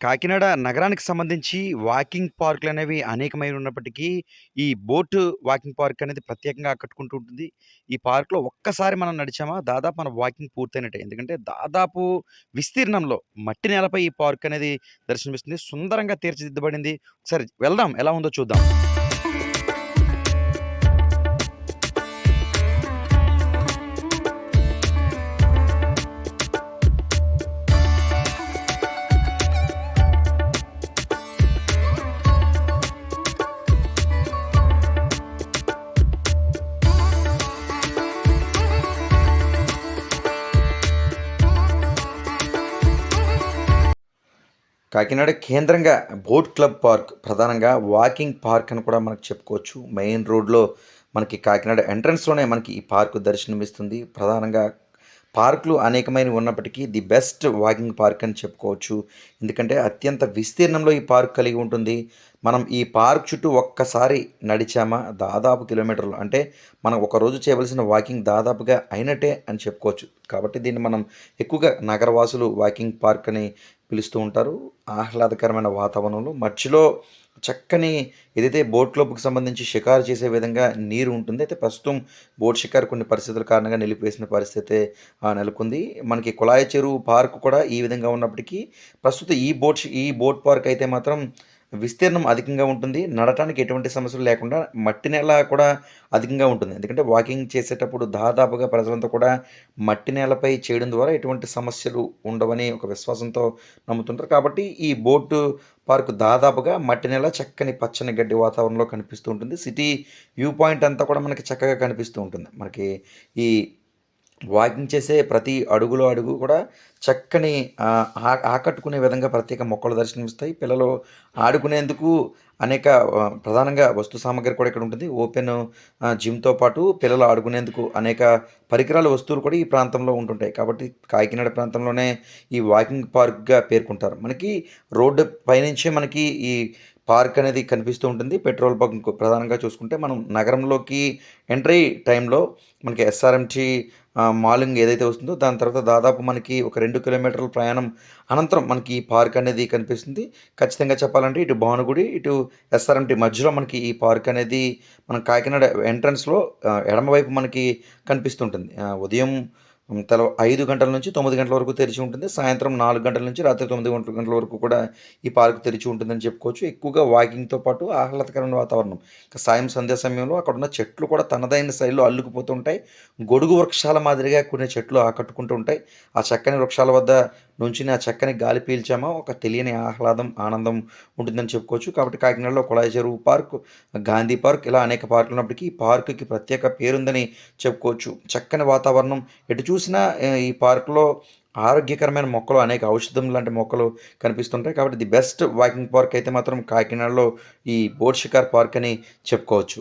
కాకినాడ నగరానికి సంబంధించి వాకింగ్ పార్కులనేవి అనేకమైన ఉన్నప్పటికీ, ఈ బోటు వాకింగ్ పార్క్ అనేది ప్రత్యేకంగా ఆకట్టుకుంటూ ఉంటుంది. ఈ పార్క్‌లో ఒక్కసారి మనం నడిచామా దాదాపు మన వాకింగ్ పూర్తయినట్టే. ఎందుకంటే దాదాపు విస్తీర్ణంలో మట్టి నేలపై ఈ పార్క్ అనేది దర్శనమిస్తుంది. సుందరంగా తీర్చిదిద్దబడింది. ఒకసారి వెళ్దాం ఎలా ఉందో చూద్దాం. కాకినాడ కేంద్రంగా బోట్ క్లబ్ పార్క్ ప్రధానంగా వాకింగ్ పార్క్ అని కూడా మనకు చెప్పుకోవచ్చు. మెయిన్ రోడ్‌లో మనకి కాకినాడ ఎంట్రన్స్‌లోనే మనకి ఈ పార్క్ దర్శనమిస్తుంది. ప్రధానంగా పార్కులు అనేకమైనవి ఉన్నప్పటికీ ది బెస్ట్ వాకింగ్ పార్క్ అని చెప్పుకోవచ్చు. ఎందుకంటే అత్యంత విస్తీర్ణంలో ఈ పార్క్ కలిగి ఉంటుంది. మనం ఈ పార్క్ చుట్టూ ఒక్కసారి నడిచామా దాదాపు కిలోమీటర్లు అంటే మనం ఒకరోజు చేయవలసిన వాకింగ్ దాదాపుగా అయినట్టే అని చెప్పుకోవచ్చు. కాబట్టి దీన్ని మనం ఎక్కువగా నగరవాసులు వాకింగ్ పార్క్ అని పిలుస్తూ ఉంటారు. ఆహ్లాదకరమైన వాతావరణంలో మధ్యలో చక్కని ఏదైతే బోట్ క్లబ్‌కి సంబంధించి షికారు చేసే విధంగా నీరు ఉంటుంది. అయితే ప్రస్తుతం బోట్ షికారు కొన్ని పరిస్థితుల కారణంగా నిలిపివేసిన పరిస్థితే నెలకొంది. మనకి కుళాయి చెరువు పార్క్ కూడా ఈ విధంగా ఉన్నప్పటికీ ప్రస్తుతం ఈ బోట్ ఈ బోట్ పార్క్ అయితే మాత్రం విస్తీర్ణం అధికంగా ఉంటుంది. నడటానికి ఎటువంటి సమస్యలు లేకుండా మట్టి నేల కూడా అధికంగా ఉంటుంది. ఎందుకంటే వాకింగ్ చేసేటప్పుడు దాదాపుగా ప్రజలంతా కూడా మట్టి నేలపై చేయడం ద్వారా ఎటువంటి సమస్యలు ఉండవని ఒక విశ్వాసంతో నమ్ముతుంటారు. కాబట్టి ఈ బోటు పార్క్ దాదాపుగా మట్టి నేల, చక్కని పచ్చని గడ్డి వాతావరణంలో కనిపిస్తూ ఉంటుంది. సిటీ వ్యూ పాయింట్ అంతా కూడా మనకి చక్కగా కనిపిస్తూ ఉంటుంది. మనకి ఈ వాకింగ్ చేసే ప్రతి అడుగులో అడుగు కూడా చక్కని ఆ ఆకట్టుకునే విధంగా ప్రత్యేక మొక్కలు దర్శనమిస్తాయి. పిల్లలు ఆడుకునేందుకు అనేక ప్రధానంగా వస్తు సామాగ్రి కూడా ఇక్కడ ఉంటుంది. ఓపెన్ జిమ్‌తో పాటు పిల్లలు ఆడుకునేందుకు అనేక పరికరాల వస్తువులు కూడా ఈ ప్రాంతంలో ఉంటుంటాయి. కాబట్టి కాకినాడ ప్రాంతంలోనే ఈ వాకింగ్ పార్క్‌గా పేర్కొంటారు. మనకి రోడ్డు పైనుంచే మనకి ఈ పార్క్ అనేది కనిపిస్తూ ఉంటుంది. పెట్రోల్ బంక్ ప్రధానంగా చూసుకుంటే మనం నగరంలోకి ఎంట్రీ టైంలో మనకి ఎస్ఆర్ఎంటీ మాలింగ్ ఏదైతే వస్తుందో దాని తర్వాత దాదాపు మనకి ఒక రెండు కిలోమీటర్ల ప్రయాణం అనంతరం మనకి ఈ పార్క్ అనేది కనిపిస్తుంది. ఖచ్చితంగా చెప్పాలంటే ఇటు భానుగుడి, ఇటు ఎస్ఆర్ఎంటీ మధ్యలో మనకి ఈ పార్క్ అనేది మన కాకినాడ ఎంట్రన్స్‌లో ఎడమవైపు మనకి కనిపిస్తుంటుంది. ఉదయం తల ఐదు గంటల నుంచి తొమ్మిది గంటల వరకు తెరిచి ఉంటుంది. సాయంత్రం నాలుగు గంటల నుంచి రాత్రి తొమ్మిది గంటల గంటల వరకు కూడా ఈ పార్క్ తెరిచి ఉంటుందని చెప్పుకోవచ్చు. ఎక్కువగా వాకింగ్‌తో పాటు ఆహ్లాదకరమైన వాతావరణం. ఇంకా సాయం సంధ్యా సమయంలో అక్కడున్న చెట్లు కూడా తనదైన శైలిలో అల్లుకుపోతూ ఉంటాయి. గొడుగు వృక్షాల మాదిరిగా కొన్ని చెట్లు ఆకట్టుకుంటూ ఉంటాయి. ఆ చక్కని వృక్షాల వద్ద నుంచి ఆ చక్కని గాలి పీల్చామా ఒక తెలియని ఆహ్లాదం, ఆనందం ఉంటుందని చెప్పుకోవచ్చు. కాబట్టి కాకినాడలో కుళాయి చెరువు పార్క్, గాంధీ పార్క్ ఇలా అనేక పార్కులు ఉన్నప్పటికీ ఈ పార్క్‌కి ప్రత్యేక పేరుందని చెప్పుకోవచ్చు. చక్కని వాతావరణం ఎటు చూసినా ఈ పార్క్‌లో ఆరోగ్యకరమైన మొక్కలు అనేక ఔషధం లాంటి మొక్కలు కనిపిస్తుంటాయి. కాబట్టి ది బెస్ట్ వాకింగ్ పార్క్ అయితే మాత్రం కాకినాడలో ఈ బోట్ షికార్ పార్క్ అని చెప్పుకోవచ్చు.